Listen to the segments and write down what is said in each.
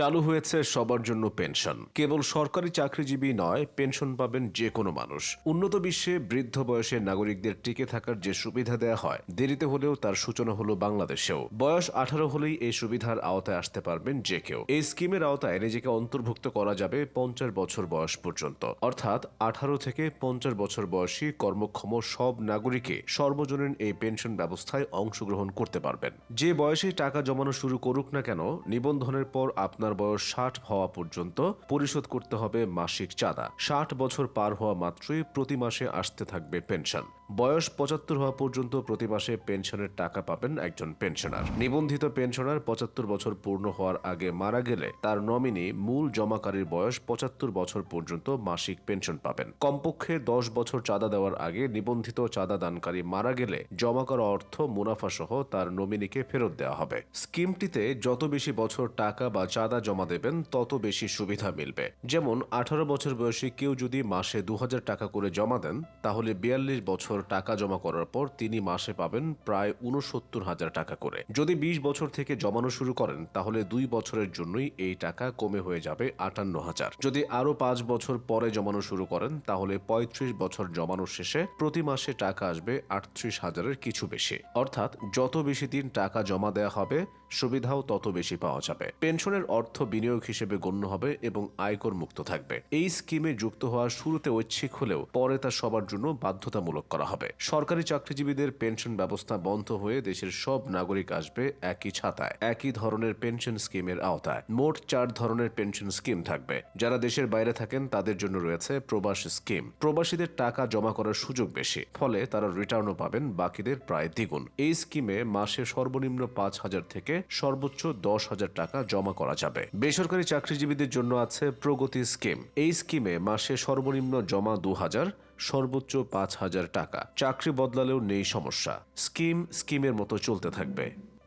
চালু হয়েছে সবার জন্য পেনশন। কেবল সরকারি চাকরিজীবী নয়, পেনশন পাবেন যে কোনো মানুষ। উন্নত বিশ্বে বৃদ্ধ বয়সের নাগরিকদের টিকে থাকার যে সুবিধা দেওয়া হয়, দেরিতে হলেও তার সূচনা হলো বাংলাদেশেও। বয়স আঠারো হলেই এই সুবিধার আওতায় আসতে পারবেন যে কেউ। এই স্কিমের আওতায় নিজেকে অন্তর্ভুক্ত করা যাবে পঞ্চাশ বছর বয়স পর্যন্ত। অর্থাৎ আঠারো থেকে পঞ্চাশ বছর বয়সী কর্মক্ষম সব নাগরিকই সর্বজনীন এই পেনশন ব্যবস্থায় অংশগ্রহণ করতে পারবেন। যে বয়সে টাকা জমানো শুরু করুক না কেন, নিবন্ধনের পর আপনার বয়স ষাট হওয়া পর্যন্ত পরিশোধ করতে হবে মাসিক চাঁদা। ষাট বছর পার হওয়া মাত্রই প্রতি মাসে আসতে থাকবে পেনশন। বয়স পঁচাত্তর হওয়া পর্যন্ত প্রতি মাসে পেনশনের টাকা পাবেন একজন পেনশনার। নিবন্ধিত পেনশনার পঁচাত্তর বছর পূর্ণ হওয়ার আগে মারা গেলে তার নমিনি মূল জমাকারীর বয়স পঁচাত্তর বছর পর্যন্ত মাসিক পেনশন পাবেন। কমপক্ষে দশ বছর চাঁদা দেওয়ার আগে নিবন্ধিত চাঁদা দানকারী মারা গেলে জমা করা অর্থ মুনাফা সহ তার নমিনিকে ফেরত দেওয়া হবে। স্কিমটিতে যত বেশি বছর টাকা বা চাঁদা জমা দেবেন, তত বেশি সুবিধা মিলবে। যেমন, আঠারো বছর বয়সী কেউ যদি মাসে দু হাজার টাকা করে জমা দেন, তাহলে বিয়াল্লিশ বছর টাকা জমা করার পর তিনি মাসে পাবেন প্রায় উনসত্তর হাজার টাকা করে। যদি বিশ বছর থেকে জমানো শুরু করেন, তাহলে দুই বছরের জন্যই এই টাকা কমে হয়ে যাবে আটান্ন হাজার। যদি আরও পাঁচ বছর পরে জমানো শুরু করেন, তাহলে পঁয়ত্রিশ বছর জমানো শেষে প্রতি মাসে টাকা আসবে আটত্রিশ হাজারের কিছু বেশি। অর্থাৎ যত বেশি দিন টাকা জমা দেওয়া হবে, সুবিধাও তত বেশি পাওয়া যাবে। পেনশনের অর্থ বিনিয়োগ হিসেবে গণ্য হবে এবং আয়কর মুক্ত থাকবে। এই স্কিমে যুক্ত হওয়ার শুরুতে ঐচ্ছিক হলেও পরে তা সবার জন্য বাধ্যতামূলক করা হবে। সরকারি চাকরিজীবীদের পেনশন ব্যবস্থা বন্ধ হয়ে দেশের সব নাগরিক আসবে একই ছাতায়, একই ধরনের পেনশন স্কিমের আওতায়। মোট চার ধরনের পেনশন স্কিম থাকবে। যারা দেশের বাইরে থাকেন, তাদের জন্য রয়েছে প্রবাস স্কিম। প্রবাসীদের টাকা জমা করার সুযোগ বেশি, ফলে তারা রিটার্নও পাবেন, বাকিদের প্রায় দ্বিগুণ। এই স্কিমে মাসে সর্বনিম্ন পাঁচ হাজার থেকে সর্বোচ্চ দশ হাজার টাকা জমা করা যাবে। বেসরকারি চাকরিজীবীদের জন্য আছে প্রগতি স্কিম। এই স্কিমে মাসে সর্বনিম্ন জমা দু হাজার সর্বোচ্চ পাঁচ হাজার টাকা। চাকরি বদলালেও নেই সমস্যা। স্কিম স্কিমের মতো চলতে থাকবে।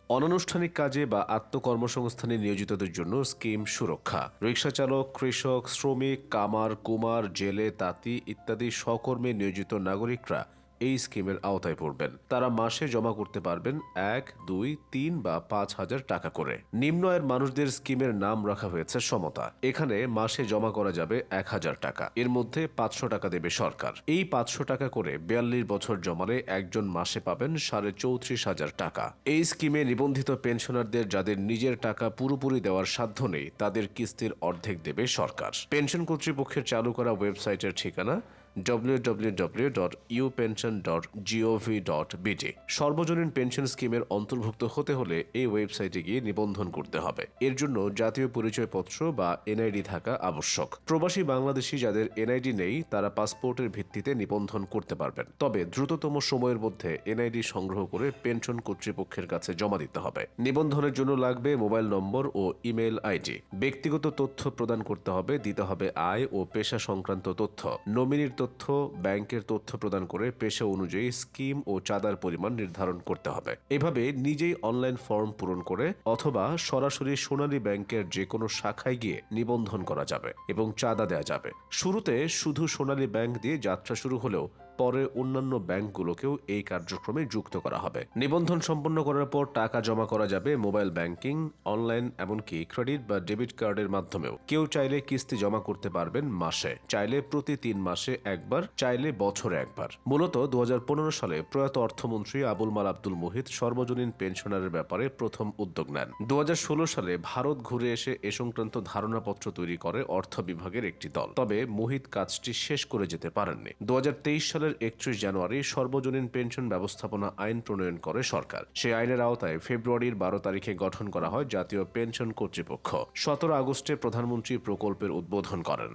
অনানুষ্ঠানিক কাজে বা আত্মকর্মসংস্থানে নিয়োজিতদের জন্য স্কিম সুরক্ষা। রিক্সা চালক, কৃষক, শ্রমিক, কামার, কুমার, জেলে, তাঁতি ইত্যাদি সকর্মে নিয়োজিত নাগরিকরা এই স্কিমের আওতায় পড়বেন। তারা মাসে জমা করতে পারবেন এক, দুই, তিন বা পাঁচ হাজার টাকা করে। নিম্ন আয়ের মানুষদের স্কিমের নাম রাখা হয়েছে সমতা। এখানে মাসে জমা করা যাবে এক হাজার টাকা। এর মধ্যে পাঁচশো টাকা দেবে সরকার। এই পাঁচশো টাকা করে বিয়াল্লিশ বছর জমালে একজন মাসে পাবেন সাড়ে চৌত্রিশ হাজার টাকা। এই স্কিমে নিবন্ধিত পেনশনারদের যাদের নিজের টাকা পুরোপুরি দেওয়ার সাধ্য নেই, তাদের কিস্তির অর্ধেক দেবে সরকার। পেনশন কর্তৃপক্ষের চালু করা ওয়েবসাইটের ঠিকানা www.upension.gov.bd সর্বজনীন পেনশন স্কিমের অন্তর্ভুক্ত হতে হলে এই ওয়েবসাইটে গিয়ে নিবন্ধন করতে হবে। এর জন্য জাতীয় পরিচয়পত্র বা এনআইডি থাকা আবশ্যক। প্রবাসী বাংলাদেশি যাদের এনআইডি নেই, তারা পাসপোর্টের ভিত্তিতে নিবন্ধন করতে পারবেন। তবে দ্রুততম সময়ের মধ্যে এনআইডি সংগ্রহ করে পেনশন কর্তৃপক্ষের কাছে জমা দিতে হবে। নিবন্ধনের জন্য লাগবে মোবাইল নম্বর ও ইমেল আইডি। ব্যক্তিগত তথ্য প্রদান করতে হবে, দিতে হবে আয় ও পেশা সংক্রান্ত তথ্য। নমিনির তথ্য, ব্যাংকের তথ্য প্রদান করে পেশা অনুযায়ী স্কিম ও চাঁদার পরিমাণ নির্ধারণ করতে হবে। এভাবে নিজেই অনলাইন ফর্ম পূরণ করে অথবা সরাসরি সোনালী ব্যাংকের যে কোনো শাখায় গিয়ে নিবন্ধন করা যাবে এবং চাঁদা দেওয়া যাবে। শুরুতে শুধু সোনালী ব্যাংক দিয়ে যাত্রা শুরু হলেও পরে অন্যান্য ব্যাংকগুলোকেও এই কার্যক্রমে যুক্ত করা হবে। নিবন্ধন সম্পন্ন করার পর টাকা জমা করা যাবে মোবাইল ব্যাংকিং, অনলাইন এমনকি ক্রেডিট বা ডেবিট কার্ডের মাধ্যমেও। কেউ চাইলে কিস্তি জমা করতে পারবেন মাসে। চাইলে প্রতি তিন মাসে একবার, চাইলে বছরে একবার। মূলত দু সালে প্রয়াত অর্থমন্ত্রী আবুল মাল আব্দুল মুহিত সর্বজনীন পেনশনারের ব্যাপারে প্রথম উদ্যোগ নেন। দু হাজার ষোলো সালে ভারত ঘুরে এসে এ সংক্রান্ত ধারণাপত্র তৈরি করে অর্থ বিভাগের একটি দল। তবে মুহিত কাজটি শেষ করে যেতে পারেননি। দু তেইশ সালের একত্রিশ জানুয়ারি সর্বজনীন পেনশন ব্যবস্থাপনা আইন প্রণয়ন করে সরকার। সেই আইনের আওতায় ফেব্রুয়ারির বারো তারিখে গঠন করা হয় জাতীয় পেনশন কর্তৃপক্ষ। সতেরো আগস্টে প্রধানমন্ত্রী প্রকল্পের উদ্বোধন করেন।